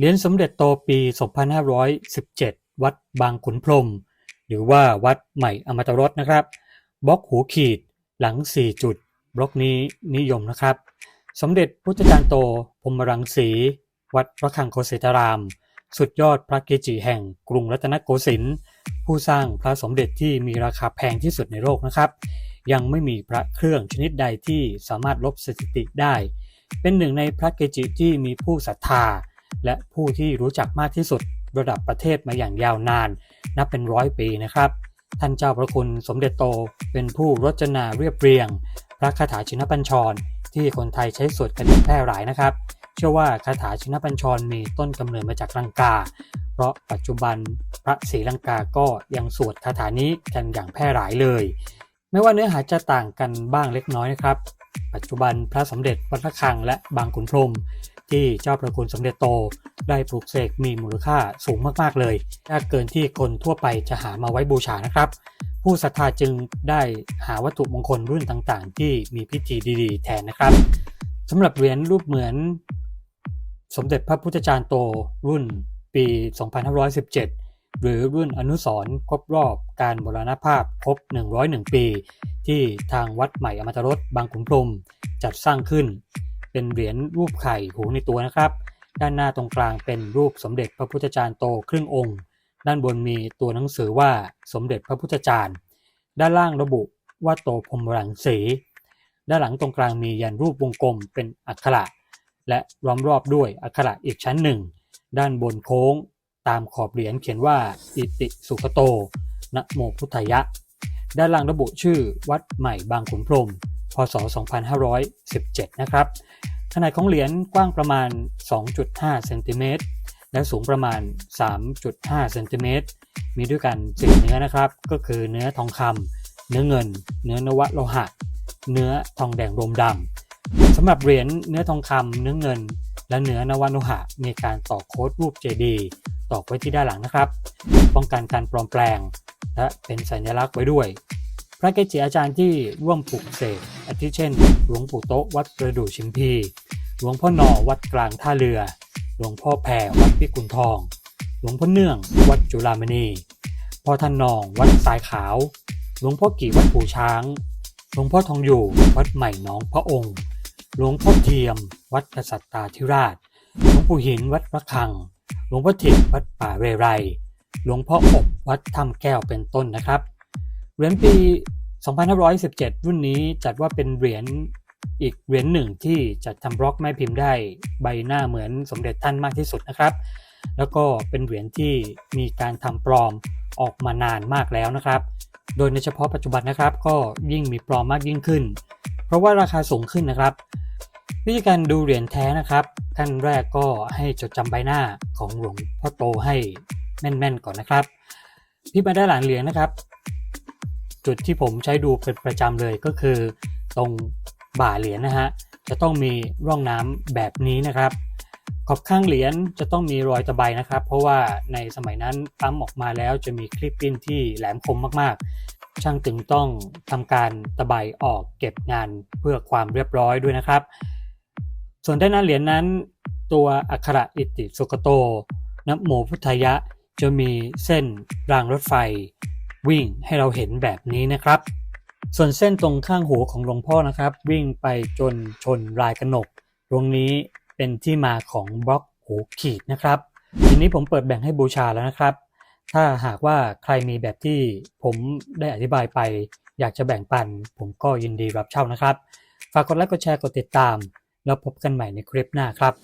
เหรียญสมเด็จโตปี 2517 วัดบางขุนพรม หรือว่าวัดใหม่อมตะรสนะครับ บล็อกหูขีด หลัง 4 จุด บล็อกนี้นิยมนะครับ สมเด็จพุทธจารย์โตพรมรังสี วัดพระคังโคสิตาราม สุดยอดพระเกจิแห่งกรุงรัตนโกสินทร์ ผู้สร้างพระสมเด็จที่มีราคาแพงที่สุดในโลกนะครับ ยังไม่มีพระเครื่องชนิดใดที่สามารถลบสถิติได้ เป็นหนึ่งในพระเกจิที่มีผู้ศรัทธา และผู้ที่รู้จักมากที่สุดระดับประเทศมาอย่างยาวนาน นับเป็นร้อยปีนะครับ ท่านเจ้าพระคุณสมเด็จโตเป็นผู้รจนาเรียบเรียง พระคาถาชินปัญชร ที่คนไทยใช้สวดกันอย่างแพร่หลายนะครับ เชื่อว่าคาถาชินปัญชรมีต้นกำเนิดมาจากลังกา เพราะปัจจุบันพระศรีลังกาก็ยังสวดคาถานี้กันอย่างแพร่หลายเลย ไม่ว่าเนื้อหาจะต่างกันบ้างเล็กน้อยนะครับปัจจุบันพระสมเด็จวัดระฆังและบางขุนพรหม ที่เจ้าประคุณสมเด็จโต ได้ปลูกเสกมีมูลค่าสูงมากๆเลยถ้าเกินที่คนทั่วไปจะหามาไว้บูชานะครับ ผู้ศรัทธาจึงได้หาวัตถุมงคลรุ่นต่างๆ ที่มีพิธีดีๆ แทนนะครับสำหรับเหรียญรูปเหมือน สมเด็จพระพุทธจารย์โตรุ่นปี 2517 หรือรุ่นอนุสรณ์ครบรอบการบรณภาพครบ 101 ปี ที่ทางวัดใหม่อมตะรสบางขุนพรหมจัดสร้างขึ้น เป็นเหรียญรูปไข่หูในตัวนะครับ ด้านหน้าตรงกลางเป็นรูปสมเด็จพระพุทธจารย์โตครึ่งองค์ ด้านบนมีตัวหนังสือว่าสมเด็จพระพุทธจารย์ ด้านล่างระบุว่าโตพรมรังสี ด้านหลังตรงกลางมียันรูปวงกลมเป็นอักขระ และล้อมรอบด้วยอักขระอีกชั้นหนึ่ง ด้านบนโค้งตามขอบเหรียญเขียนว่าอิติสุขโตนะโมพุทธยะ ด้านล่างระบุชื่อวัดใหม่บางขุนพรหม พศ 2517 นะครับ ขนาดของเหรียญกว้างประมาณ 2.5 เซนติเมตร และสูงประมาณ 3.5 เซนติเมตร มีด้วยกัน4เนื้อนะครับ ก็คือเนื้อทองคำ เนื้อเงิน เนื้อนวโลหะ เนื้อทองแดงรมดำ สำหรับเหรียญเนื้อทองคำ เนื้อเงิน และเนื้อนวโลหะ มีการต่อโค้ดรูปเจดีตอกไว้ที่ด้านหลังนะครับ ป้องกันการปลอมแปลง และเป็นสัญลักษณ์ไว้ด้วย พระเกจิอาจารย์ที่ร่วมปลุกเสกอาทิเช่น หลวงปู่โต๊ะวัดประดูชิมพี หลวงพ่อหนอวัดกลางท่าเรือ หลวงพ่อแพรวัดพิกุลทอง หลวงพ่อเนื่องวัดจุฬามณีพ่อท่านนองวัดสายขาว หลวงพ่อกี่วัดปู่ช้าง หลวงพ่อทองอยู่วัดใหม่น้องพระองค์ หลวงพ่อเทียม วัดกษัตริย์ตาธิราช หลวงปู่หินวัดพระคัง หลวงพ่อถิตวัดป่าเรไร หลวงพ่ออบวัดถ้ำแก้วเป็นต้นนะครับ เหรียญปี 2517 รุ่นนี้จัดว่าเป็นเหรียญอีกเหรียญหนึ่งที่จัดทำบล็อกแม่พิมพ์ได้ใบหน้าเหมือนสมเด็จท่านมากที่สุดนะครับ แล้วก็เป็นเหรียญที่มีการทำปลอมออกมานานมากแล้วนะครับ โดยในเฉพาะปัจจุบันนะครับก็ยิ่งมีปลอมมากยิ่งขึ้น เพราะว่าราคาสูงขึ้นนะครับ วิธีการดูเหรียญแท้นะครับขั้นแรกก็ให้จดจำใบหน้าของหลวงพ่อโตให้แม่นๆก่อนนะครับ พี่มาได้หลานเหรียญนะครับ จุดที่ผมใช้ดูเป็นประจำเลยก็คือ ตรงบ่าเหรียญนะฮะจะต้องมีร่องน้ำแบบนี้นะครับ ขอบข้างเหรียญจะต้องมีรอยตะไบนะครับ เพราะว่าในสมัยนั้นปั๊มออกมาแล้วจะมีคลิปปิ้นที่แหลมคมมากๆ ช่างถึงต้องทำการตะไบออกเก็บงานเพื่อความเรียบร้อยด้วยนะครับ ส่วนด้านหน้าเหรียญนั้น ตัวอักขระอิติสุกโตนโมพุทธยะจะมีเส้นรางรถไฟ วิ่งให้เราเห็นแบบนี้นะครับ ส่วนเส้นตรงข้างหูของหลวงพ่อนะครับ วิ่งไปจนชนลายกระหนกตรงนี้เป็นที่มาของบล็อกหูขีดนะครับ ทีนี้ผมเปิดแบ่งให้บูชาแล้วนะครับ ถ้าหากว่าใครมีแบบที่ผมได้อธิบายไป อยากจะแบ่งปัน ผมก็ยินดีรับเช่านะครับ ฝากกดไลค์กดแชร์กดติดตาม แล้วพบกันใหม่ในคลิปหน้าครับ